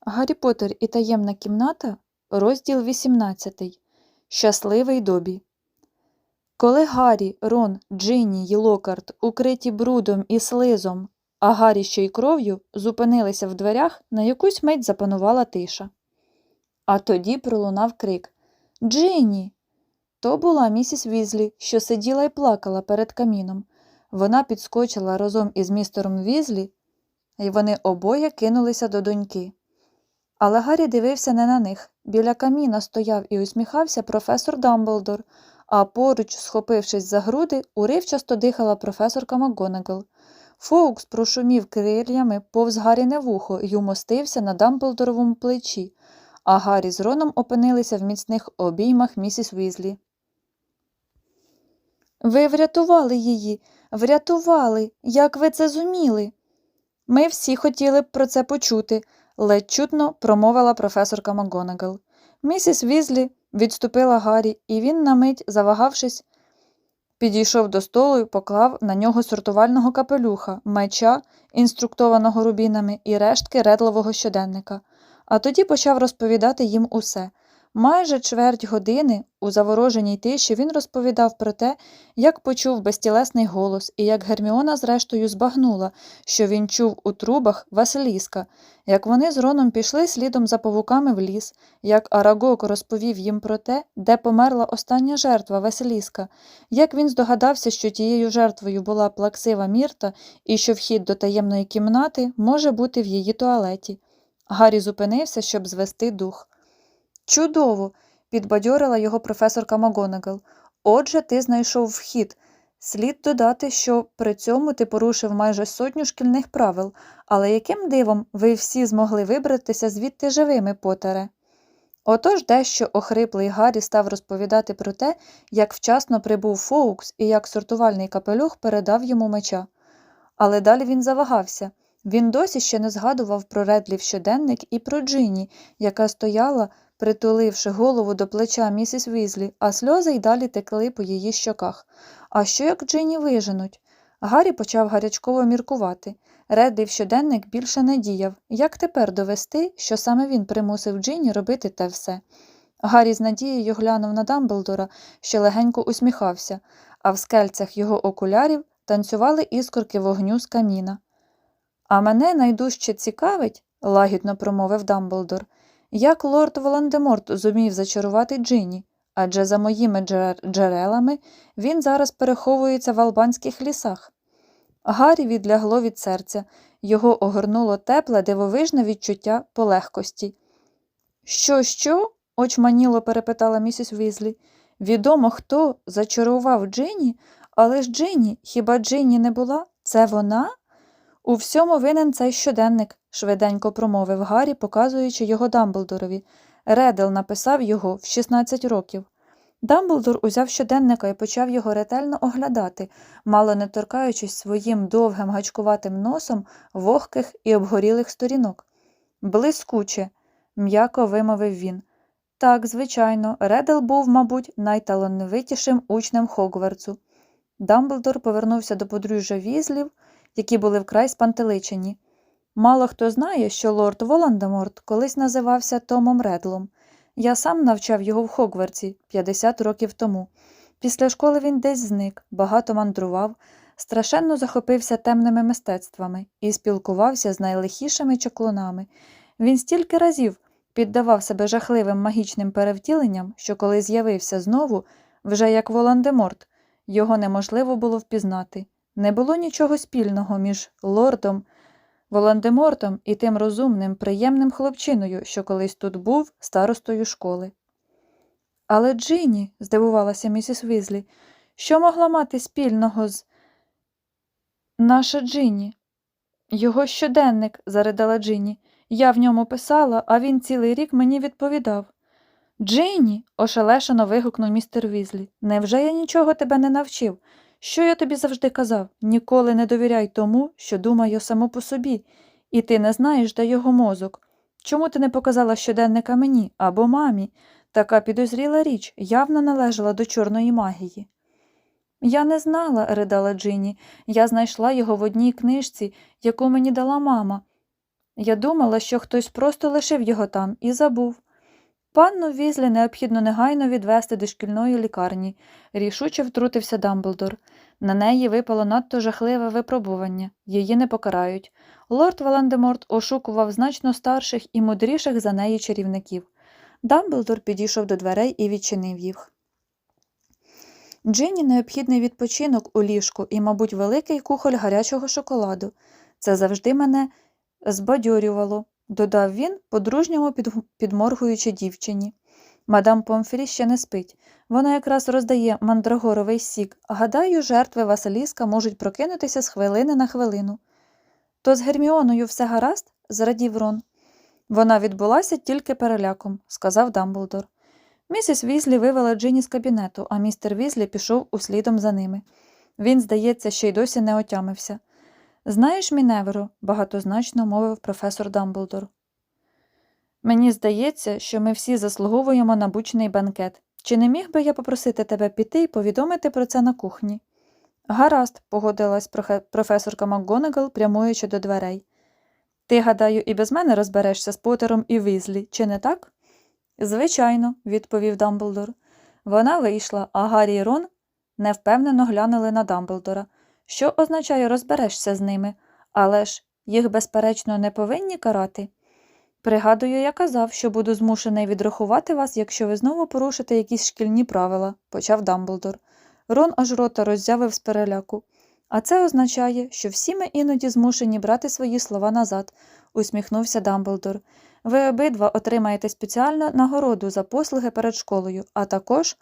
Гаррі Поттер і таємна кімната, розділ 18. Щасливий добі. Коли Гаррі, Рон, Джинні й Локарт, укриті брудом і слизом, а Гаррі ще й кров'ю, зупинилися в дверях, на якусь мить запанувала тиша. А тоді пролунав крик Джинні. То була місіс Візлі, що сиділа і плакала перед каміном. Вона підскочила разом із містером Візлі, і вони обоє кинулися до доньки. Але Гаррі дивився не на них. Біля каміна стояв і усміхався професор Дамблдор, а поруч, схопившись за груди, уривчасто дихала професорка МакГонагал. Фоукс прошумів крильями повз Гарріне вухо й умостився на Дамблдоровому плечі, а Гаррі з Роном опинилися в міцних обіймах місіс Візлі. Ви врятували її, врятували, як ви це зуміли. Ми всі хотіли б про це почути, ледь чутно промовила професорка МакГонагал. Місіс Візлі відступила Гаррі, і він, на мить, завагавшись, підійшов до столу і поклав на нього сортувального капелюха, меча, інструктованого рубінами, і рештки редлового щоденника, а тоді почав розповідати їм усе. Майже чверть години у завороженій тиші він розповідав про те, як почув безтілесний голос і як Герміона зрештою збагнула, що він чув у трубах Василіска, як вони з Роном пішли слідом за павуками в ліс, як Арагок розповів їм про те, де померла остання жертва Василіска, як він здогадався, що тією жертвою була плаксива Мірта і що вхід до таємної кімнати може бути в її туалеті. Гаррі зупинився, щоб звести дух. Чудово! підбадьорила його професорка Магонагал. Отже, ти знайшов вхід. Слід додати, що при цьому ти порушив майже сотню шкільних правил, але яким дивом ви всі змогли вибратися звідти живими, Потере? Отож дещо охриплий Гаррі став розповідати про те, як вчасно прибув Фоукс і як сортувальний капелюх передав йому меча. Але далі він завагався. Він досі ще не згадував про Редлів щоденник і про Джині, яка стояла, притуливши голову до плеча місіс Візлі, а сльози й далі текли по її щоках. А що як Джині виженуть? Гаррі почав гарячково міркувати. Редлів щоденник більше не діяв. Як тепер довести, що саме він примусив Джині робити те все? Гаррі з надією глянув на Дамблдора, що легенько усміхався, а в скельцях його окулярів танцювали іскорки вогню з каміна. А мене найдужче цікавить, лагідно промовив Дамблдор, як лорд Волан-де-Морт зумів зачарувати Джині, адже за моїми джерелами він зараз переховується в албанських лісах. Гаррі відлягло від серця, його огорнуло тепле, дивовижне відчуття полегкості. Що, що? очманіло перепитала місіс Візлі. Відомо, хто зачарував Джині, але ж Джині, хіба Джині не була? Це вона? У всьому винен цей щоденник, швиденько промовив Гаррі, показуючи його Дамблдорові. Редел написав його в 16 років. Дамблдор узяв щоденника і почав його ретельно оглядати, мало не торкаючись своїм довгим гачкуватим носом вогких і обгорілих сторінок. Блискуче, м'яко вимовив він. Так, звичайно, Редел був, мабуть, найталановитішим учнем Хогвартсу. Дамблдор повернувся до подружжя візлів, які були вкрай спантеличені. Мало хто знає, що лорд Волан-де-Морт колись називався Томом Редлом. Я сам навчав його в Хогвартсі 50 років тому. Після школи він десь зник, багато мандрував, страшенно захопився темними мистецтвами і спілкувався з найлихішими чаклунами. Він стільки разів піддавав себе жахливим магічним перевтіленням, що коли з'явився знову, вже як Волан-де-Морт, його неможливо було впізнати. Не було нічого спільного між лордом Волан-де-Мортом і тим розумним, приємним хлопчиною, що колись тут був старостою школи. Але Джині, здивувалася місіс Візлі, що могла мати спільного з наша Джині? Його щоденник, заридала Джині. Я в ньому писала, а він цілий рік мені відповідав. Джині, ошелешено вигукнув містер Візлі. Невже я нічого тебе не навчив? Що я тобі завжди казав? Ніколи не довіряй тому, що думаю само по собі, і ти не знаєш, де його мозок. Чому ти не показала щоденника мені або мамі? Така підозріла річ явно належала до чорної магії. Я не знала, ридала Джині. Я знайшла його в одній книжці, яку мені дала мама. Я думала, що хтось просто лишив його там і забув. Панну Візлі необхідно негайно відвести до шкільної лікарні, рішуче втрутився Дамблдор. На неї випало надто жахливе випробування, її не покарають. Лорд Валандеморт ошукував значно старших і мудріших за неї чарівників. Дамблдор підійшов до дверей і відчинив їх. Джинні необхідний відпочинок у ліжку і, мабуть, великий кухоль гарячого шоколаду. Це завжди мене збадьорювало, додав він, по-дружньому підморгуючи дівчині. Мадам Помфрі ще не спить. Вона якраз роздає мандрагоровий сік. Гадаю, жертви Василіска можуть прокинутися з хвилини на хвилину. То з Герміоною все гаразд? зрадів Рон. Вона відбулася тільки переляком, сказав Дамблдор. Місіс Візлі вивела Джині з кабінету, а містер Візлі пішов услідом за ними. Він, здається, ще й досі не отямився. Знаєш, Міневеро, багатозначно мовив професор Дамблдор. Мені здається, що ми всі заслуговуємо на бучний банкет. Чи не міг би я попросити тебе піти і повідомити про це на кухні? Гаразд, погодилась професорка МакГонагал, прямуючи до дверей. Ти, гадаю, і без мене розберешся з Потером і Візлі, чи не так? Звичайно, відповів Дамблдор. Вона вийшла, а Гаррі і Рон невпевнено глянули на Дамблдора. Що означає розберешся з ними, але ж їх, безперечно, не повинні карати. Пригадую, я казав, що буду змушений відрахувати вас, якщо ви знову порушите якісь шкільні правила, почав Дамблдор. Рон аж рота роззявив з переляку. А це означає, що всі ми іноді змушені брати свої слова назад, усміхнувся Дамблдор. Ви обидва отримаєте спеціальну нагороду за послуги перед школою, а також,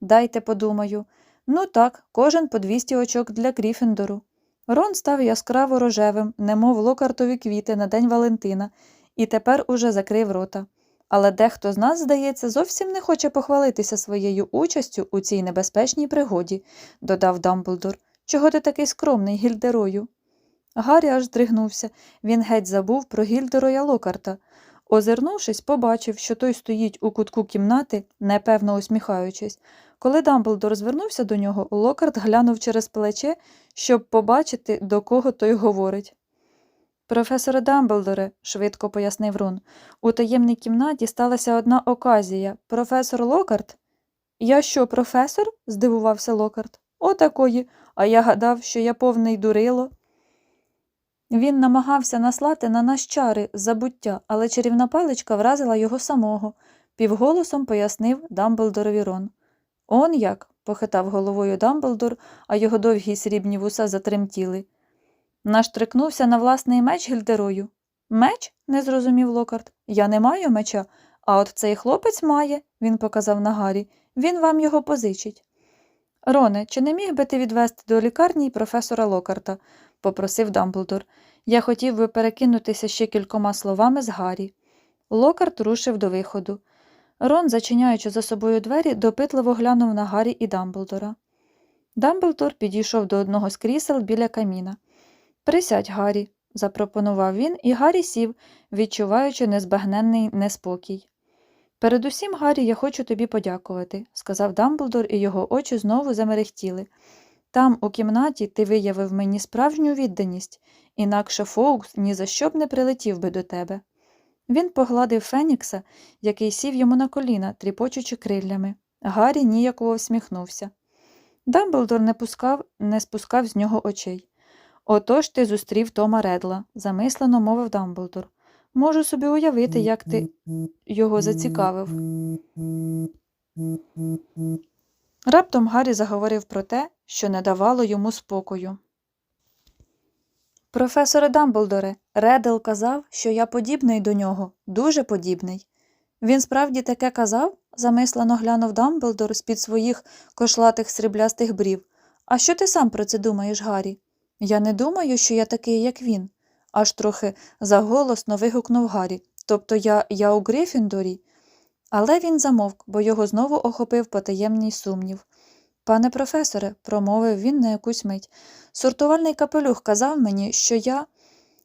дайте подумаю, ну так, кожен по 200 очок для Гріфіндору. Рон став яскраво рожевим, немов локартові квіти на День Валентина, і тепер уже закрив рота. Але дехто з нас, здається, зовсім не хоче похвалитися своєю участю у цій небезпечній пригоді, додав Дамблдор. Чого ти такий скромний, Гільдерою? Гаррі аж здригнувся. Він геть забув про Гільдероя Локарта. Озирнувшись, побачив, що той стоїть у кутку кімнати, непевно усміхаючись. Коли Дамблдор звернувся до нього, Локарт глянув через плече, щоб побачити, до кого той говорить. Професоре Дамблдоре, швидко пояснив Рон, у таємній кімнаті сталася одна оказія. Професор Локарт? Я що, професор? здивувався Локарт. Отакої, а я гадав, що я повний дурило. Він намагався наслати на нас чари забуття, але чарівна паличка вразила його самого, півголосом пояснив Дамблдорові Рон. Он як? похитав головою Дамблдор, а його довгі срібні вуса затремтіли. Наштрикнувся на власний меч Гільдерою. Меч? не зрозумів Локарт. Я не маю меча, а от цей хлопець має, він показав на Гаррі. Він вам його позичить. Роне, чи не міг би ти відвести до лікарні професора Локарта? попросив Дамблдор. Я хотів би перекинутися ще кількома словами з Гаррі. Локарт рушив до виходу. Рон, зачиняючи за собою двері, допитливо глянув на Гаррі і Дамблдора. Дамблдор підійшов до одного з крісел біля каміна. Присядь, Гаррі, запропонував він, і Гаррі сів, відчуваючи незбагненний неспокій. Передусім, Гаррі, я хочу тобі подякувати, сказав Дамблдор, і його очі знову замерехтіли. Там, у кімнаті, ти виявив мені справжню відданість, інакше Фоукс ні за що б не прилетів би до тебе. Він погладив Фенікса, який сів йому на коліна, тріпочучи кrilлями. Гаррі ніяково всміхнувся. Дамблдор не пускав, не спускав з нього очей. Отож ти зустрів Тома Редла, замислено мовив Дамблдор. Можу собі уявити, як ти його зацікавив. Раптом Гаррі заговорив про те, що не давало йому спокою. Професоре Дамблдоре, Редел казав, що я подібний до нього, дуже подібний. Він справді таке казав? замислено глянув Дамблдор з-під своїх кошлатих сріблястих брів. А що ти сам про це думаєш, Гаррі? Я не думаю, що я такий, як він, аж трохи заголосно вигукнув Гаррі. Тобто я, я у Грифіндорі. Але він замовк, бо його знову охопив потаємний сумнів. Пане професоре, промовив він на якусь мить, сортувальний капелюх казав мені, що я,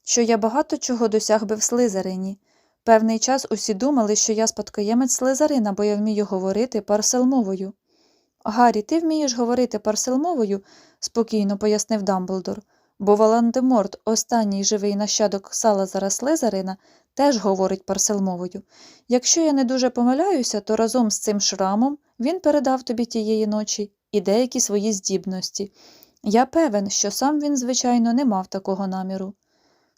що я багато чого досяг би в Слизарині. Певний час усі думали, що я спадкоємець Слизарина, бо я вмію говорити парселмовою. Гаррі, ти вмієш говорити парселмовою? спокійно пояснив Дамблдор. Бо Волан-де-Морт, останній живий нащадок Салазара Слизарина, теж говорить парселмовою. Якщо я не дуже помиляюся, то разом з цим шрамом він передав тобі тієї ночі і деякі свої здібності. Я певен, що сам він, звичайно, не мав такого наміру.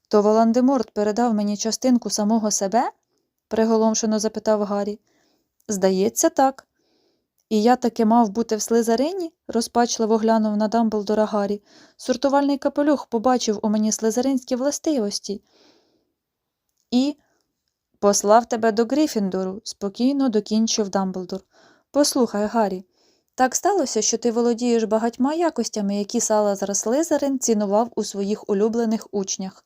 То Волан-де-Морт передав мені частинку самого себе? приголомшено запитав Гаррі. Здається, так. І я таки мав бути в слизарині? розпачливо глянув на Дамблдора Гаррі. Сортувальний капелюх побачив у мені слизаринські властивості. І послав тебе до Грифіндору, спокійно докінчив Дамблдор. Послухай, Гаррі, так сталося, що ти володієш багатьма якостями, які Салазар Слизарин цінував у своїх улюблених учнях.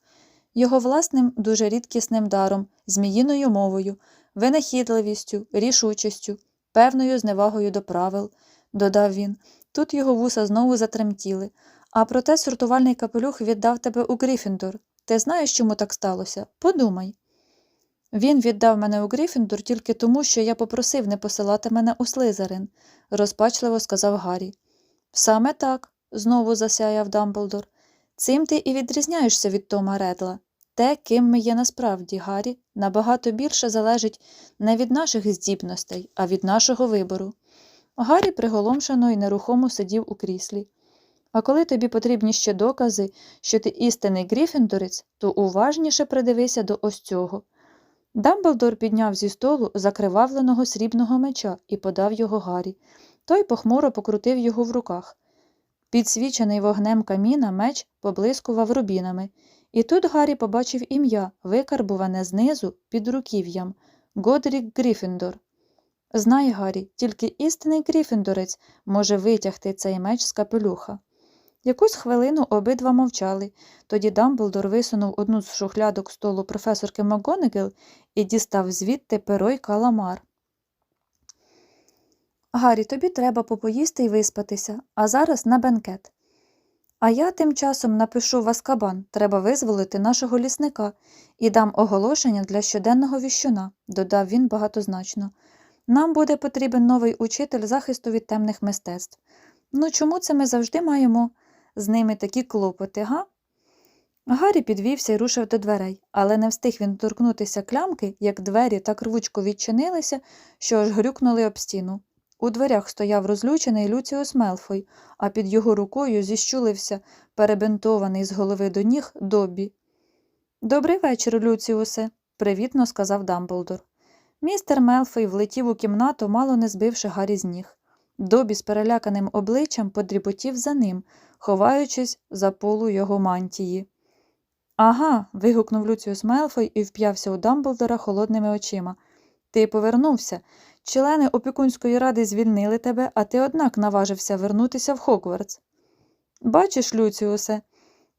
Його власним дуже рідкісним даром, зміїною мовою, винахідливістю, рішучістю, певною зневагою до правил, додав він. Тут його вуса знову затремтіли. А проте сортувальний капелюх віддав тебе у Грифіндор. Ти знаєш, чому так сталося? Подумай. Він віддав мене у Грифіндор тільки тому, що я попросив не посилати мене у Слизарин, розпачливо сказав Гаррі. Саме так, знову засяяв Дамблдор. Цим ти і відрізняєшся від Тома Редла. Те, ким ми є насправді, Гаррі, набагато більше залежить не від наших здібностей, а від нашого вибору. Гаррі приголомшено і нерухомо сидів у кріслі. А коли тобі потрібні ще докази, що ти істинний Гріфіндорець, то уважніше придивися до ось цього. Дамблдор підняв зі столу закривавленого срібного меча і подав його Гаррі. Той похмуро покрутив його в руках. Підсвічений вогнем каміна меч поблискував рубінами, і тут Гаррі побачив ім'я, викарбуване знизу під руків'ям Годрік Гріфіндор. Знай, Гаррі, тільки істинний Гріфіндорець може витягти цей меч з капелюха. Якусь хвилину обидва мовчали, тоді Дамблдор висунув одну з шухлядок столу професорки МакГонагал і дістав звідти перо й каламар. Гаррі, тобі треба попоїсти і виспатися, а зараз на бенкет. А я тим часом напишу в Аскабан, треба визволити нашого лісника і дам оголошення для щоденного віщуна, додав він багатозначно. Нам буде потрібен новий учитель захисту від темних мистецтв. Ну чому це ми завжди маємо з ними такі клопоти, га? Гаррі підвівся і рушив до дверей, але не встиг він торкнутися клямки, як двері так рвучко відчинилися, що аж грюкнули об стіну. У дверях стояв розлючений Люціус Мелфой, а під його рукою зіщулився, перебинтований з голови до ніг Доббі. Добрий вечір, Люціусе, привітно сказав Дамблдор. Містер Мелфой влетів у кімнату, мало не збивши Гаррі з ніг. Добі з переляканим обличчям подріботів за ним, ховаючись за полу його мантії. Ага. вигукнув Люціус Мелфой і вп'явся у Дамблдора холодними очима. Ти повернувся. Члени опікунської ради звільнили тебе, а ти однак наважився вернутися в Хогвартс. Бачиш, Люціусе,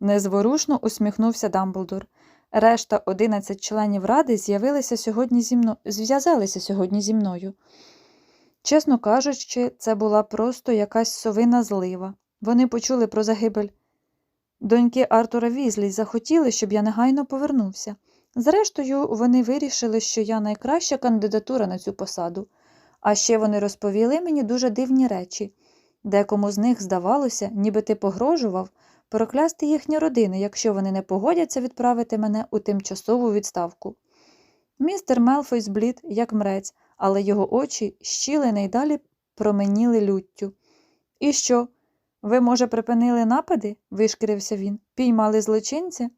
незворушно усміхнувся Дамблдор. Решта одинадцять членів ради з'явилися сьогодні зі мною, зв'язалися сьогодні зі мною. Чесно кажучи, це була просто якась совина злива. Вони почули про загибель доньки Артура Візлі захотіли, щоб я негайно повернувся. Зрештою, вони вирішили, що я найкраща кандидатура на цю посаду. А ще вони розповіли мені дуже дивні речі. Декому з них здавалося, ніби ти погрожував проклясти їхні родини, якщо вони не погодяться відправити мене у тимчасову відставку. Містер Мелфой зблід, як мрець, але його очі щілини й променіли люттю. І що? Ви, може, припинили напади? вишкірився він. Піймали злочинця?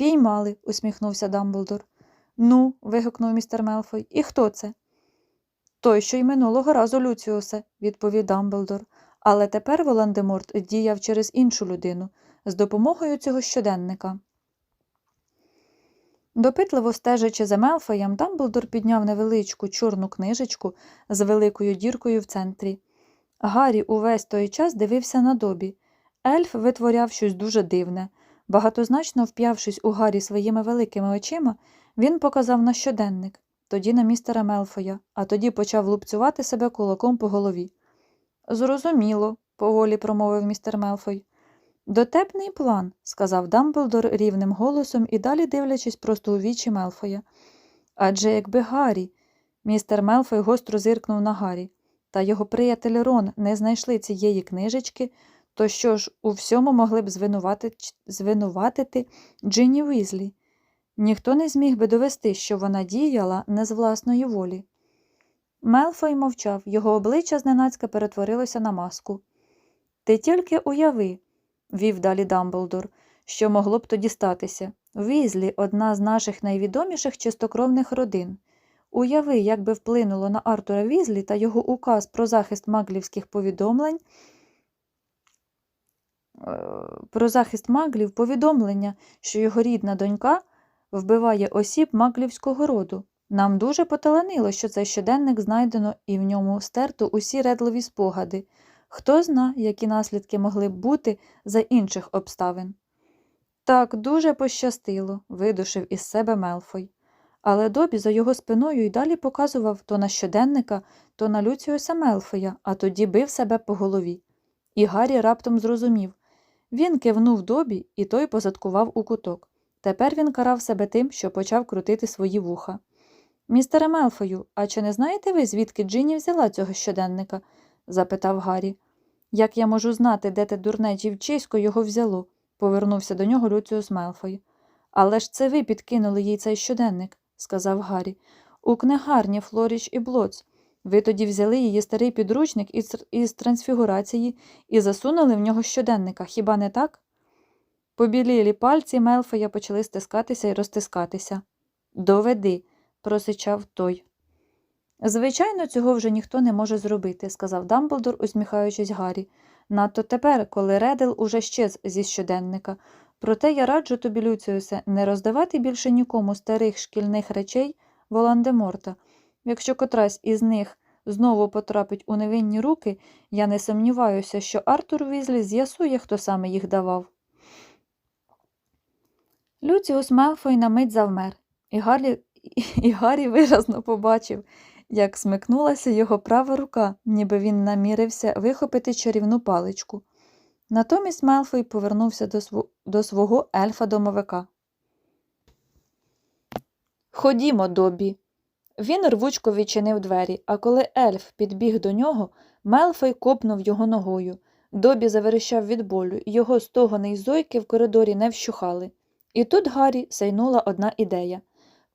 Піймали, усміхнувся Дамблдор. Ну, вигукнув містер Мелфой. І хто це? Той, що й минулого разу, Люціусе, відповів Дамблдор. Але тепер Волан-де-Морт діяв через іншу людину з допомогою цього щоденника. Допитливо стежачи за Мелфоєм, Дамблдор підняв невеличку чорну книжечку з великою діркою в центрі. Гаррі увесь той час дивився на добі. Ельф витворяв щось дуже дивне. Багатозначно вп'явшись у Гаррі своїми великими очима, він показав на щоденник, тоді на містера Мелфоя, а тоді почав лупцювати себе кулаком по голові. Зрозуміло, поволі промовив містер Мелфой. Дотепний план, сказав Дамблдор рівним голосом і далі дивлячись просто у вічі Мелфоя. Адже якби Гаррі. Містер Мелфой гостро зиркнув на Гаррі, та його приятель Рон не знайшли цієї книжечки, То що ж, у всьому могли б звинувати... звинуватити Джинні Візлі? Ніхто не зміг би довести, що вона діяла не з власної волі. Мелфой мовчав, його обличчя зненацька перетворилося на маску. Ти тільки уяви, вів далі Дамблдор, що могло б тоді статися. Візлі одна з наших найвідоміших чистокровних родин. Уяви, як би вплинуло на Артура Візлі та його указ про захист маглівських повідомлень. Е, Про захист маглів повідомлення, що його рідна донька вбиває осіб маглівського роду. Нам дуже поталанило, що цей щоденник знайдено і в ньому стерто усі редлові спогади. Хто зна, які наслідки могли б бути за інших обставин. Так, дуже пощастило, видушив із себе Мелфой. Але Добі за його спиною й далі показував то на щоденника, то на Люціуса Мелфоя, а тоді бив себе по голові. І Гаррі раптом зрозумів. Він кивнув Добі, і той позадкував у куток. Тепер він карав себе тим, що почав крутити свої вуха. Містере Мелфою, а чи не знаєте ви, звідки Джині взяла цього щоденника? запитав Гаррі. Як я можу знати, де те дурне дівчисько його взяло? повернувся до нього Люціус Мелфой. Але ж це ви підкинули їй цей щоденник, сказав Гаррі. У книгарні Флоріч і Блоц. Ви тоді взяли її старий підручник із, трансфігурації і засунули в нього щоденника, хіба не так? Побілілі пальці Мелфоя почали стискатися і розтискатися. Доведи, просичав той. Звичайно, цього вже ніхто не може зробити, сказав Дамблдор, усміхаючись Гаррі. Надто тепер, коли Редел уже щез зі щоденника. Проте я раджу тобі, Люціусе, не роздавати більше нікому старих шкільних речей Волан-де-Морта. Якщо котрась із них знову потрапить у невинні руки, я не сумніваюся, що Артур Візлі з'ясує, хто саме їх давав. Люціус Мелфой на мить завмер, і Гаррі, і Гаррі виразно побачив, як смикнулася його права рука, ніби він намірився вихопити чарівну паличку. Натомість Мелфой повернувся до, св... до свого ельфа-домовика. Ходімо, Добі. Він рвучко відчинив двері, а коли ельф підбіг до нього, Мелфой копнув його ногою. Добі заверещав від болю, його стогони й зойки в коридорі не вщухали. І тут Гаррі сайнула одна ідея.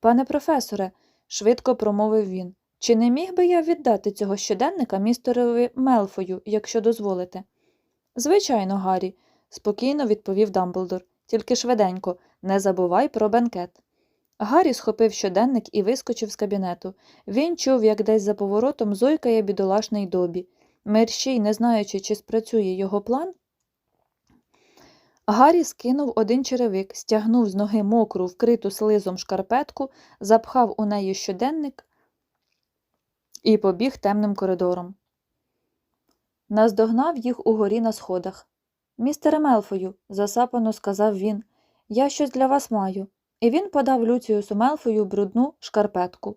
Пане професоре, швидко промовив він, чи не міг би я віддати цього щоденника містерові Мелфою, якщо дозволите? Звичайно, Гаррі, спокійно відповів Дамблдор. Тільки швиденько, не забувай про бенкет. Гаррі схопив щоденник і вискочив з кабінету. Він чув, як десь за поворотом зойкає бідолашний добі. Мерщій, не знаючи, чи спрацює його план, Гаррі скинув один черевик, стягнув з ноги мокру, вкриту слизом шкарпетку, запхав у неї щоденник і побіг темним коридором. Наздогнав їх угорі на сходах. Містере Мелфою, засапано сказав він, я щось для вас маю. І він подав Люціусу Мелфою брудну шкарпетку.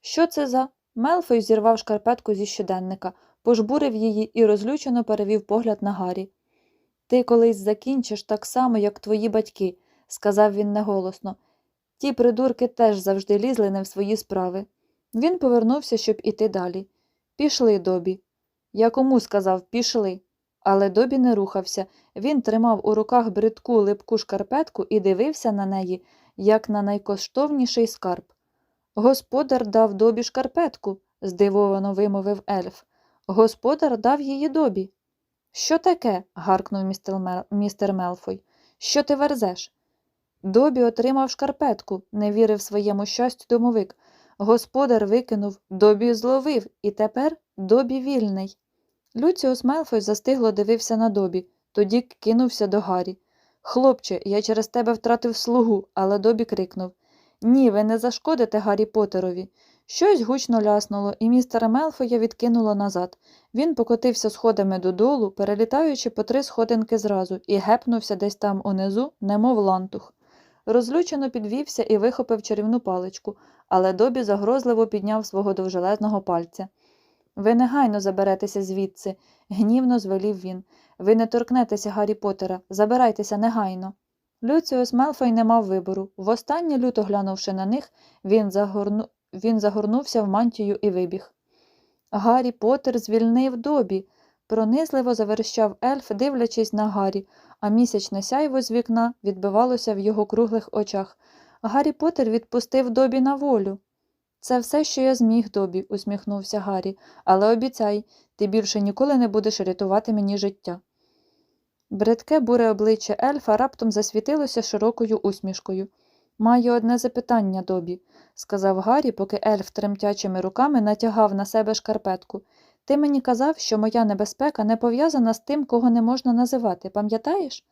Що це за? Мелфой зірвав шкарпетку зі щоденника, пожбурив її і розлючено перевів погляд на Гаррі. Ти колись закінчиш так само, як твої батьки, сказав він неголосно. Ті придурки теж завжди лізли не в свої справи. Він повернувся, щоб іти далі. Пішли, Добі. Я кому сказав пішли. Але Добі не рухався. Він тримав у руках бридку липку шкарпетку і дивився на неї, як на найкоштовніший скарб. Господар дав добі шкарпетку, здивовано вимовив ельф. Господар дав її добі. Що таке? гаркнув містер, Мелфой. Що ти верзеш? Добі отримав шкарпетку, не вірив своєму щастю домовик. Господар викинув, добі зловив, і тепер добі вільний. Люціус Мелфой застигло дивився на добі, тоді кинувся до Гаррі. Хлопче, я через тебе втратив слугу, але добі крикнув Ні, ви не зашкодите Гаррі Поттерові. Щось гучно ляснуло, і містера Мелфоя відкинуло назад. Він покотився сходами додолу, перелітаючи по три сходинки зразу, і гепнувся десь там унизу, немов лантух. Розлючено підвівся і вихопив чарівну паличку, але добі загрозливо підняв свого довжелезного пальця. Ви негайно заберетеся звідси, гнівно звелів він. Ви не торкнетеся Гаррі Поттера, забирайтеся негайно. Люціус Мелфой не мав вибору. Востаннє, люто глянувши на них, він, загорну... він загорнувся в мантію і вибіг. Гаррі Поттер звільнив добі, пронизливо заверещав ельф, дивлячись на Гаррі, а місячне сяйво з вікна відбивалося в його круглих очах. Гаррі Поттер відпустив Добі на волю. Це все, що я зміг, Добі, усміхнувся Гаррі, але обіцяй, ти більше ніколи не будеш рятувати мені життя. Бридке буре обличчя ельфа раптом засвітилося широкою усмішкою. Маю одне запитання, Добі, сказав Гаррі, поки ельф тремтячими руками натягав на себе шкарпетку. Ти мені казав, що моя небезпека не пов'язана з тим, кого не можна називати, пам'ятаєш?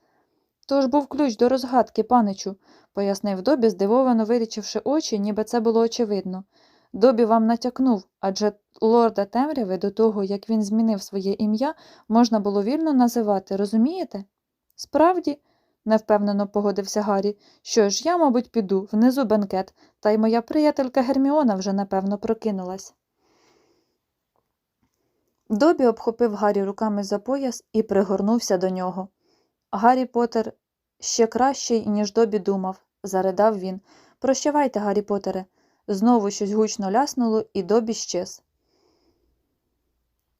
Тож був ключ до розгадки, паничу, пояснив Добі, здивовано вирічивши очі, ніби це було очевидно. Добі вам натякнув, адже лорда темряви до того, як він змінив своє ім'я, можна було вільно називати, розумієте? Справді, невпевнено погодився Гаррі. Що ж, я, мабуть, піду, внизу бенкет, та й моя приятелька Герміона вже, напевно, прокинулась. Добі обхопив Гаррі руками за пояс і пригорнувся до нього. Гаррі Поттер ще кращий, ніж Добі думав, заридав він. Прощавайте, Гаррі Поттере. Знову щось гучно ляснуло, і Добі щез.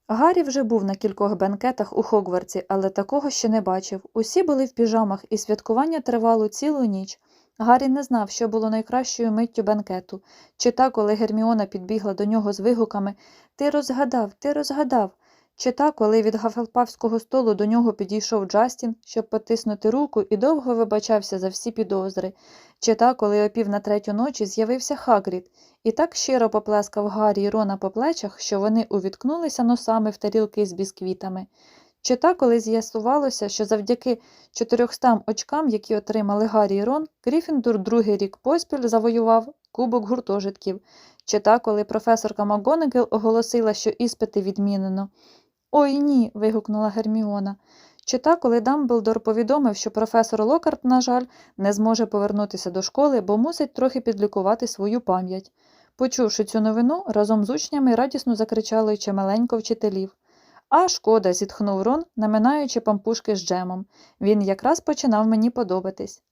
Гаррі вже був на кількох бенкетах у Хогвартсі, але такого ще не бачив. Усі були в піжамах, і святкування тривало цілу ніч. Гаррі не знав, що було найкращою миттю бенкету, чи та, коли Герміона підбігла до нього з вигуками Ти розгадав, ти розгадав. Чи та, коли від гафелпавського столу до нього підійшов Джастін, щоб потиснути руку і довго вибачався за всі підозри, чи та, коли о пів на третю ночі з'явився Хагрід і так щиро поплескав Гаррі і Рона по плечах, що вони увіткнулися носами в тарілки з бісквітами, чи та, коли з'ясувалося, що завдяки 400 очкам, які отримали Гаррі і Рон, Гріфіндор другий рік поспіль завоював кубок гуртожитків, чи та, коли професорка МакГонагал оголосила, що іспити відмінено. Ой ні. вигукнула Герміона. Чи та, коли Дамблдор повідомив, що професор Локарт, на жаль, не зможе повернутися до школи, бо мусить трохи підлікувати свою пам'ять. Почувши цю новину, разом з учнями радісно закричали чималенько вчителів. А шкода, зітхнув Рон, наминаючи пампушки з джемом. Він якраз починав мені подобатись.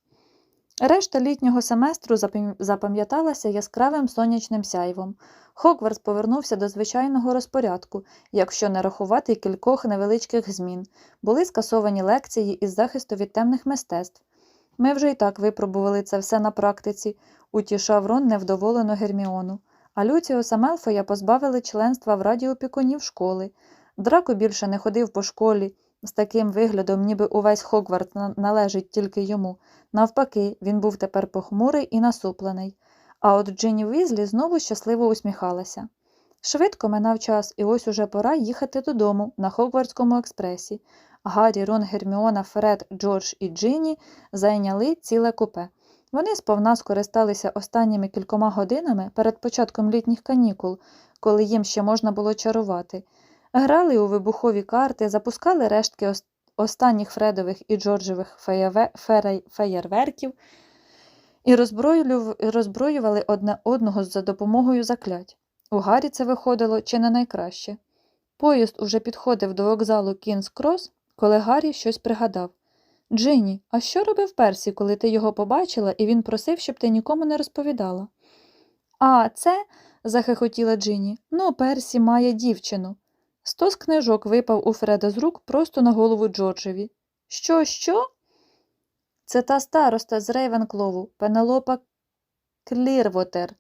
Решта літнього семестру запам'яталася яскравим сонячним сяйвом. Хогвартс повернувся до звичайного розпорядку, якщо не рахувати кількох невеличких змін. Були скасовані лекції із захисту від темних мистецтв. Ми вже й так випробували це все на практиці, утішав Рон невдоволену Герміону. А Люціуса Мелфоя позбавили членства в раді опікунів школи. Драко більше не ходив по школі з таким виглядом, ніби увесь Хогвартс на- належить тільки йому. Навпаки, він був тепер похмурий і насуплений. А от Джинні Візлі знову щасливо усміхалася. Швидко минав час, і ось уже пора їхати додому на Хогвартському експресі. Гаррі, Рон, Герміона, Фред, Джордж і Джинні зайняли ціле купе. Вони сповна скористалися останніми кількома годинами перед початком літніх канікул, коли їм ще можна було чарувати. Грали у вибухові карти, запускали рештки ос- останніх Фредових і Джорджевих феєрверків і роззброювали одне одного за допомогою заклять. У Гаррі це виходило чи не найкраще. Поїзд уже підходив до вокзалу Кінс Крос, коли Гаррі щось пригадав. Джинні, а що робив Персі, коли ти його побачила, і він просив, щоб ти нікому не розповідала? А, це, захихотіла Джинні, ну, Персі має дівчину. Стос книжок випав у Фреда з рук просто на голову Джорджеві. Що, що? Це та староста з Рейвенклову, Пенелопа Клірвотер,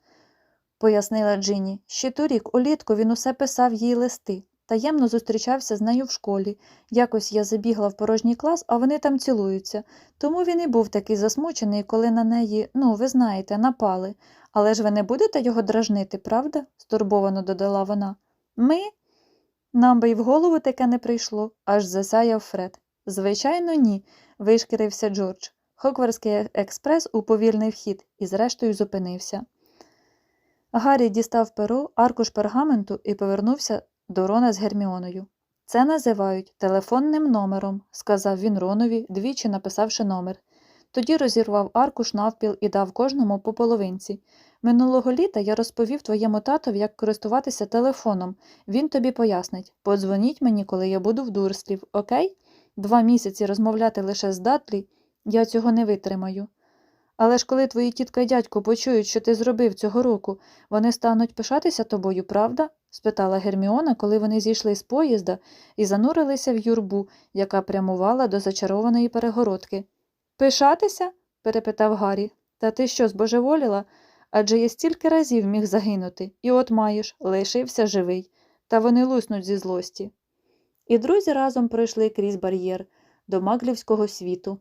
пояснила Джинні. Ще торік улітку він усе писав їй листи. Таємно зустрічався з нею в школі. Якось я забігла в порожній клас, а вони там цілуються. Тому він і був такий засмучений, коли на неї, ну, ви знаєте, напали. Але ж ви не будете його дражнити, правда? стурбовано додала вона. Ми? Нам би й в голову таке не прийшло, аж засяяв Фред. Звичайно, ні, вишкірився Джордж. Хогвартський експрес у повільний вхід і зрештою зупинився. Гаррі дістав перо, аркуш пергаменту і повернувся до Рона з Герміоною. Це називають телефонним номером, сказав він Ронові, двічі написавши номер. Тоді розірвав аркуш навпіл і дав кожному по половинці. Минулого літа я розповів твоєму татові, як користуватися телефоном. Він тобі пояснить. Подзвоніть мені, коли я буду в Дурслів, окей? Два місяці розмовляти лише з Датлі, я цього не витримаю. Але ж коли твої тітка й дядько почують, що ти зробив цього року, вони стануть пишатися тобою, правда? спитала Герміона, коли вони зійшли з поїзда і занурилися в юрбу, яка прямувала до зачарованої перегородки. Пишатися? перепитав Гаррі. Та ти що, збожеволіла? Адже я стільки разів міг загинути, і от маєш, лишився живий, та вони луснуть зі злості. І друзі разом пройшли крізь бар'єр до маглівського світу,